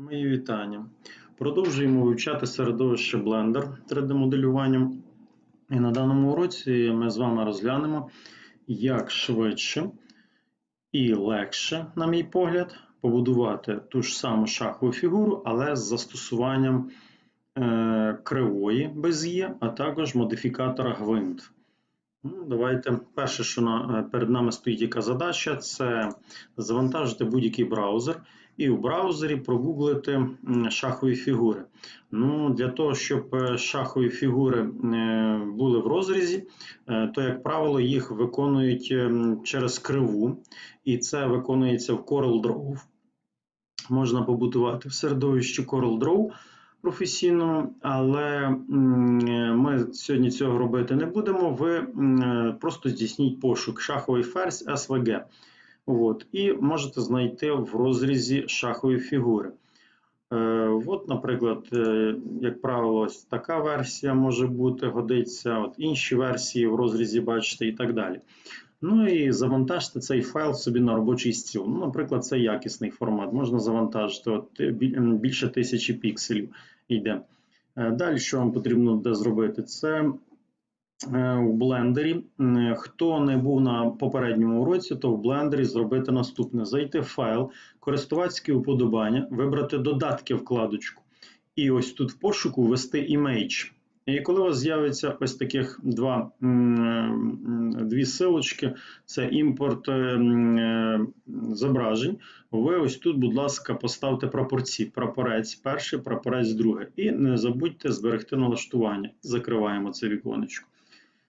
Мої вітання. Продовжуємо вивчати середовище Blender 3D-моделюванням. І на даному уроці ми з вами розглянемо, як швидше і легше, на мій погляд, побудувати ту ж саму шахову фігуру, але з застосуванням е, кривої без є, а також модифікатора гвинт. Ну, Давайте перше, що е, перед нами стоїть яка задача, це завантажити будь-який браузер і в браузері прогуглити шахові фігури. Ну, Для того, щоб е, шахові фігури е, були в розрізі, то, як правило, їх виконують через криву, і це виконується в CorelDRAW. Можна побудувати в середовищі CorelDRAW професійно, але ми сьогодні цього робити не будемо. Ви просто здійсніть пошук шаховий ферзь SVG. От, і можете знайти в розрізі шахові фігури. Е, От, наприклад, е, як правило, ось така версія може бути, годиться, от інші версії в розрізі бачите і так далі. Ну і завантажте цей файл собі на робочий стіл. Ну, Наприклад, це якісний формат. Можна завантажити от, більше тисячі пікселів йде. Е, Далі, що вам потрібно буде зробити? Це е, у блендері. Хто не був на попередньому уроці, то в блендері зробити наступне: зайти в файл, користувацькі уподобання, вибрати додатки вкладочку. І ось тут в пошуку ввести image. І коли у вас з'явиться ось таких два, дві силочки, це імпорт е, е, зображень, ви ось тут, будь ласка, поставте прапорці. Прапорець перший, прапорець другий. І не забудьте зберегти налаштування. Закриваємо це віконечко.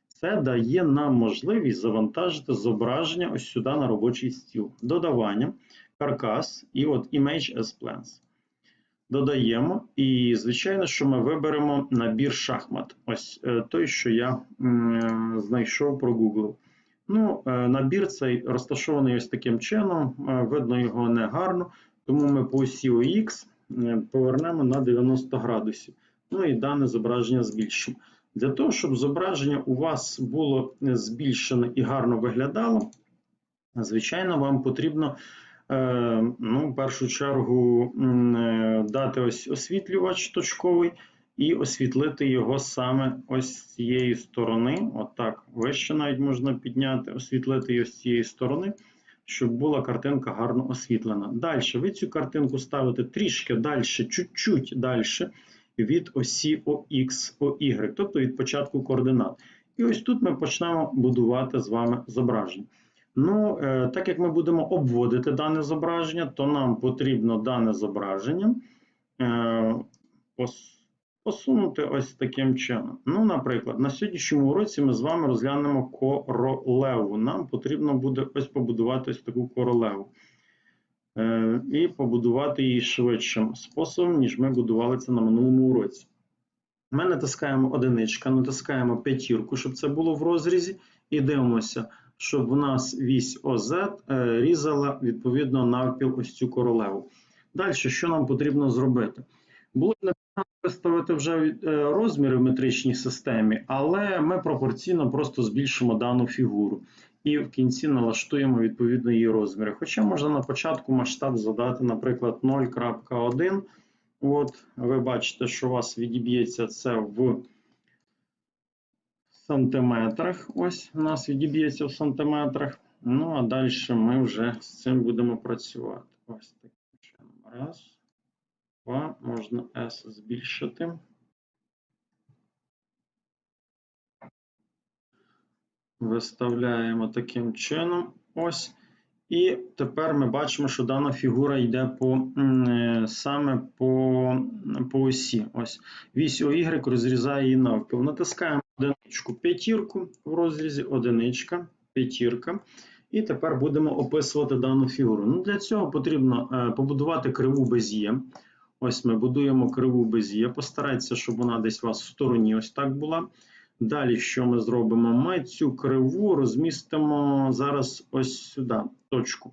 Це дає нам можливість завантажити зображення ось сюди на робочий стіл. Додавання, каркас і от Image as Plans. Додаємо, і, звичайно, що ми виберемо набір шахмат. Ось е, той, що я знайшов, прогуглив. Ну, е, набір цей розташований ось таким чином. Е, видно його не гарно, тому ми по осі е, повернемо на 90 градусів. Ну і дане зображення збільшимо. Для того, щоб зображення у вас було збільшене і гарно виглядало, звичайно, вам потрібно ну, в першу чергу е, дати ось освітлювач точковий і освітлити його саме ось з цієї сторони. Отак, вище навіть можна підняти, освітлити її з цієї сторони, щоб була картинка гарно освітлена. Далі ви цю картинку ставите трішки далі, чуть-чуть далі від осі ОХ, OY, тобто від початку координат. І ось тут ми почнемо будувати з вами зображення. Ну, е, так як ми будемо обводити дане зображення, то нам потрібно дане зображення е, посунути ось таким чином. Ну, наприклад, на сьогоднішньому уроці ми з вами розглянемо королеву. Нам потрібно буде ось побудувати ось таку королеву. Е, і побудувати її швидшим способом, ніж ми будували це на минулому уроці. Ми натискаємо одиничка, натискаємо п'ятірку, щоб це було в розрізі, і дивимося, щоб у нас вісь ОЗ е, різала відповідно навпіл ось цю королеву. Далі, що нам потрібно зробити? Було непогано виставити вже е, розміри в метричній системі, але ми пропорційно просто збільшимо дану фігуру і в кінці налаштуємо відповідно її розміри. Хоча можна на початку масштаб задати, наприклад, 0.1. От, ви бачите, що у вас відіб'ється це в сантиметрах. Ось у нас відіб'ється в сантиметрах. Ну, а далі ми вже з цим будемо працювати. Ось таким чином. Раз, два, можна S збільшити. Виставляємо таким чином. Ось. І тепер ми бачимо, що дана фігура йде по, е, саме по, по осі. Ось. Вісь OY розрізає її навпіл. Натискаємо одиничку, п'ятірку в розрізі, одиничка, п'ятірка. І тепер будемо описувати дану фігуру. Ну, Для цього потрібно е, побудувати криву без'є. Ось ми будуємо криву без'є. Постарайтеся, щоб вона десь у вас в стороні ось так була. Далі, що ми зробимо? Ми цю криву розмістимо зараз ось сюди, точку.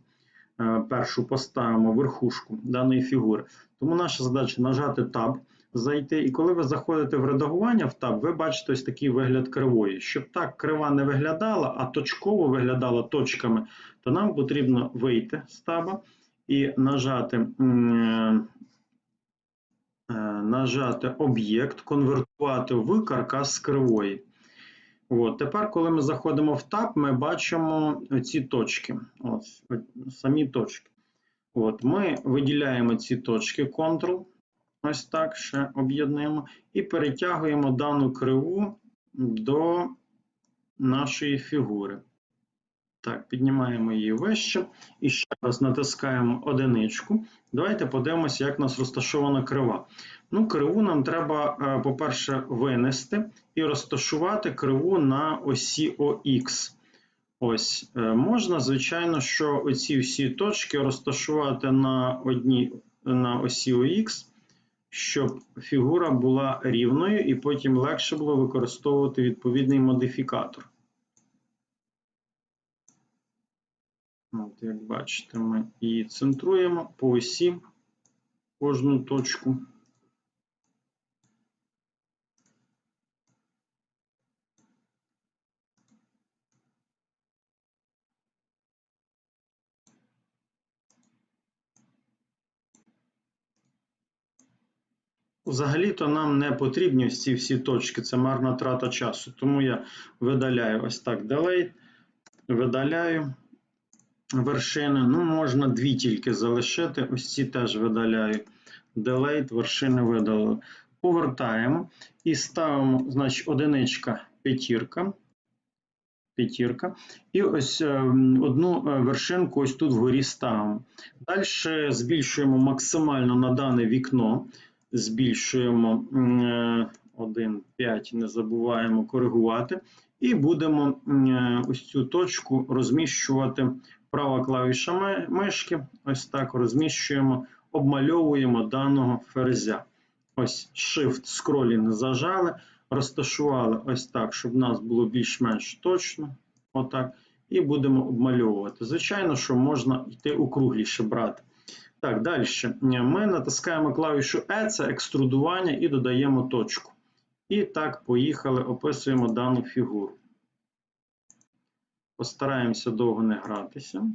Е, Першу поставимо верхушку даної фігури. Тому наша задача нажати Tab, зайти. І коли ви заходите в редагування в Tab, ви бачите ось такий вигляд кривої. Щоб так крива не виглядала, а точково виглядала точками, то нам потрібно вийти з таба і нажати е, нажати об'єкт, конвертувати в каркас кривої. От, тепер, коли ми заходимо в таб, ми бачимо ці точки. От, самі точки. От, Ми виділяємо ці точки Ctrl, ось так ще об'єднуємо, і перетягуємо дану криву до нашої фігури. Так, піднімаємо її вище і ще раз натискаємо одиничку. Давайте подивимося, як у нас розташована крива. Ну, Криву нам треба, е, по-перше, винести і розташувати криву на осі ОХ. Ось, е, можна, звичайно, що оці всі точки розташувати на одній на осі ОХ, щоб фігура була рівною, і потім легше було використовувати відповідний модифікатор. От, Як бачите, ми її центруємо по осі кожну точку. Взагалі-то нам не потрібні ці всі точки, це марна трата часу. Тому я видаляю ось так delete, видаляю вершини. Ну, можна дві тільки залишити. Ось ці теж видаляю. Delete, вершини видалили. Повертаємо і ставимо, значить, одиничка п'ятірка. П'ятірка. І ось е, одну е, вершинку ось тут вгорі ставимо. Далі збільшуємо максимально на дане вікно. Збільшуємо 1, 5, не забуваємо коригувати. І будемо ось цю точку розміщувати права клавіша мишки, ось так розміщуємо, обмальовуємо даного ферзя. Ось Shift скролінг зажали, розташували ось так, щоб у нас було більш-менш точно. Отак. І будемо обмальовувати. Звичайно, що можна йти округліше брати. Так, далі. Ми натискаємо клавішу E, це екструдування, і додаємо точку. І так, поїхали, описуємо дану фігуру. Постараємося довго не гратися.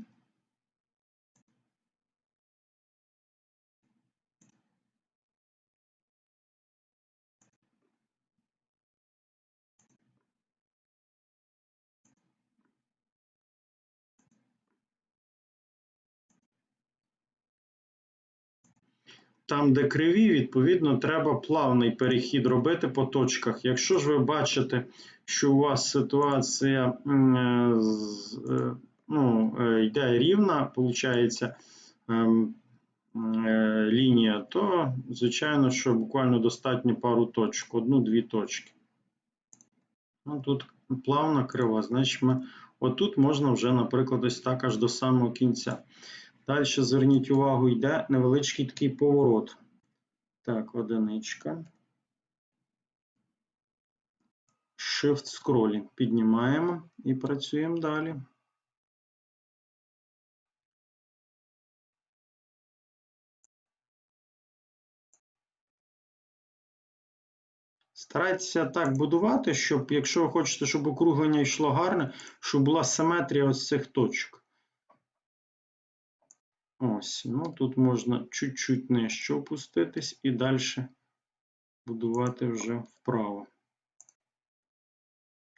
Там, де криві, відповідно, треба плавний перехід робити по точках. Якщо ж ви бачите, що у вас ситуація е, ну, е, йде рівна, виходить ем, е, лінія, то, звичайно, що буквально достатньо пару точок, одну-дві точки. Ну, Тут плавна крива, значить, ми, отут можна вже, наприклад, ось так аж до самого кінця. Далі зверніть увагу, йде невеличкий такий поворот. Так, одиничка. Shift скролінг піднімаємо і працюємо далі. Старайтеся так будувати, щоб, якщо ви хочете, щоб округлення йшло гарне, щоб була симетрія ось цих точок. Ось, ну тут можна чуть-чуть нижче опуститись і далі будувати вже вправо.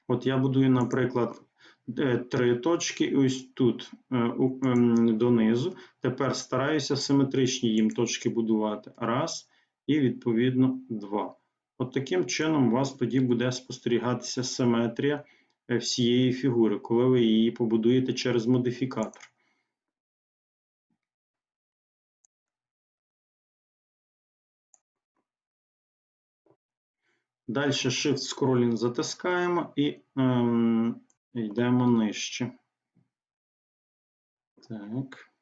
От я будую, наприклад, е, три точки, ось тут е, ем, донизу. Тепер стараюся симетричні їм точки будувати. Раз, і, відповідно, два. От таким чином у вас тоді буде спостерігатися симетрія е, всієї фігури, коли ви її побудуєте через модифікатор. Далі Shift скролінг затискаємо і ем, йдемо нижче. Так.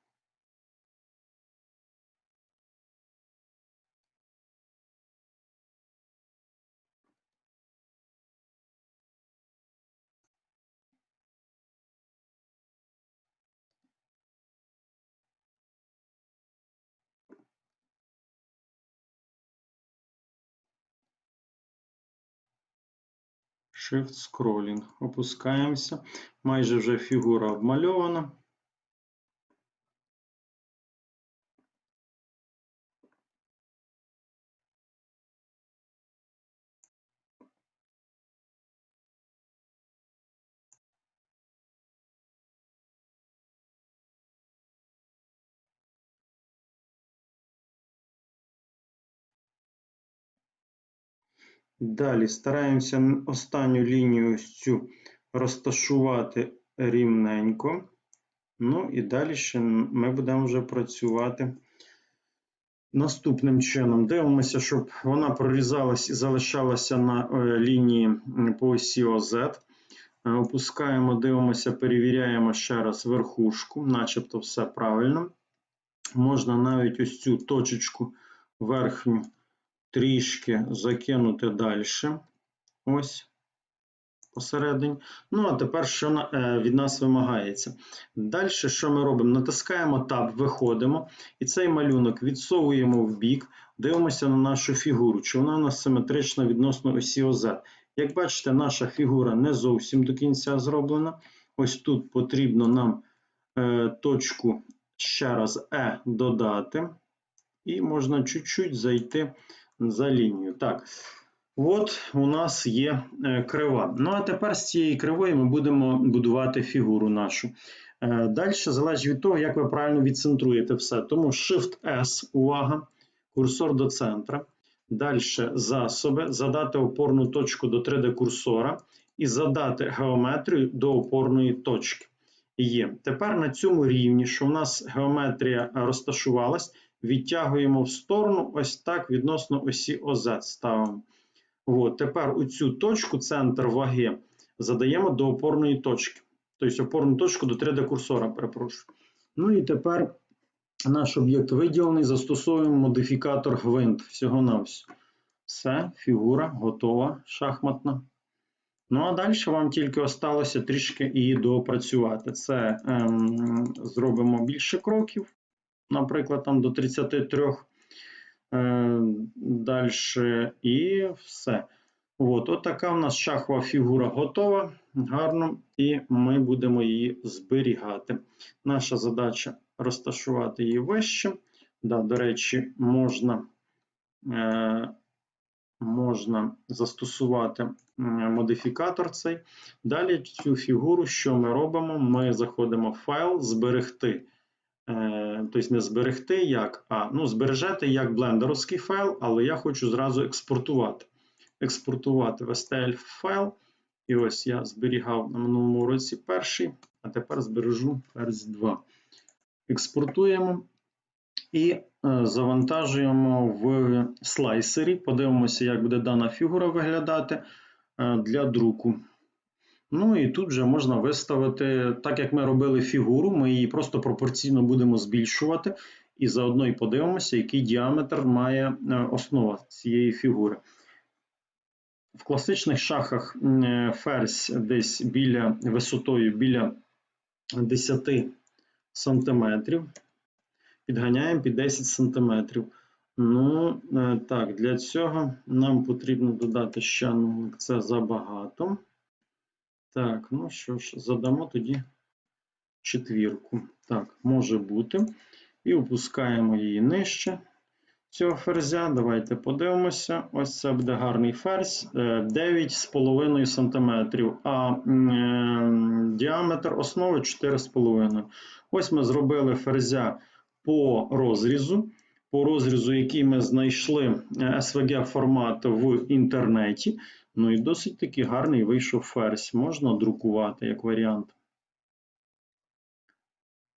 Shift скролінг. Опускаємося. Майже вже фігура обмальована. Далі стараємося останню лінію цю розташувати рівненько. Ну і далі ще ми будемо вже працювати наступним чином. Дивимося, щоб вона прорізалась і залишалася на е, лінії по осі ОЗ. Е, Опускаємо, дивимося, перевіряємо ще раз верхушку, начебто все правильно. Можна навіть ось цю точечку верхню трішки закинути далі. Ось посередині. Ну, а тепер що е, від нас вимагається? Далі, що ми робимо? Натискаємо Tab, виходимо, і цей малюнок відсовуємо в бік, дивимося на нашу фігуру, чи вона у нас симетрична відносно осі ОЗ. Як бачите, наша фігура не зовсім до кінця зроблена. Ось тут потрібно нам е, точку ще раз E додати, і можна чуть-чуть зайти за лінію. Так, от у нас є е, крива. Ну а тепер з цієї кривої ми будемо будувати фігуру нашу. Е, Далі залежить від того, як ви правильно відцентруєте все. Тому Shift-S, увага, курсор до центра. Далі засоби, задати опорну точку до 3D-курсора і задати геометрію до опорної точки. Є. Тепер на цьому рівні, що в нас геометрія розташувалась, відтягуємо в сторону, ось так відносно осі ОЗ ставимо. От, тепер у цю точку, центр ваги, задаємо до опорної точки. Тобто опорну точку до 3D-курсора, перепрошую. Ну і тепер наш об'єкт виділений, застосовуємо модифікатор гвинт всього-навсього. Все, фігура готова, шахматна. Ну, а далі вам тільки осталося трішки її доопрацювати. Це ем, зробимо більше кроків, наприклад, там до 33. Е, далі і все. От, от така в нас шахова фігура готова, гарно, і ми будемо її зберігати. Наша задача розташувати її вище. Да, до речі, можна, е, можна застосувати модифікатор цей. Далі цю фігуру, що ми робимо? Ми заходимо в файл, зберегти. Е, тобто не зберегти як, а ну, збережете як блендеровський файл, але я хочу зразу експортувати. Експортувати в STL файл. І ось я зберігав на минулому році перший, а тепер збережу ферзь 2. Експортуємо і е, завантажуємо в слайсері. Подивимося, як буде дана фігура виглядати е, для друку. Ну і тут вже можна виставити, так як ми робили фігуру, ми її просто пропорційно будемо збільшувати, і заодно і подивимося, який діаметр має е, основа цієї фігури. В класичних шахах е, ферзь десь біля висотою біля 10 см. Підганяємо під 10 см. Ну, е, так, для цього нам потрібно додати ще нулик, це забагато. Так, ну що ж, задамо тоді четвірку. Так, може бути. І опускаємо її нижче цього ферзя. Давайте подивимося. Ось це буде гарний ферзь 9,5 см, а е, діаметр основи 4,5 Ось ми зробили ферзя по розрізу. По розрізу, який ми знайшли SVG формат в інтернеті. Ну і досить таки гарний вийшов ферзь. Можна друкувати як варіант.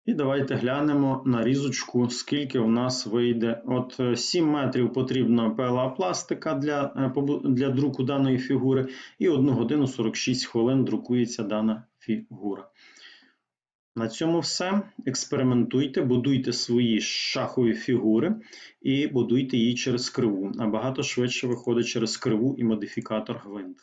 І давайте глянемо на різочку, скільки в нас вийде. От 7 метрів потрібна пела пластика для, для друку даної фігури, і 1 годину 46 хвилин друкується дана фігура. На цьому все. Експериментуйте, будуйте свої шахові фігури і будуйте її через криву. Набагато швидше виходить через криву і модифікатор гвинт.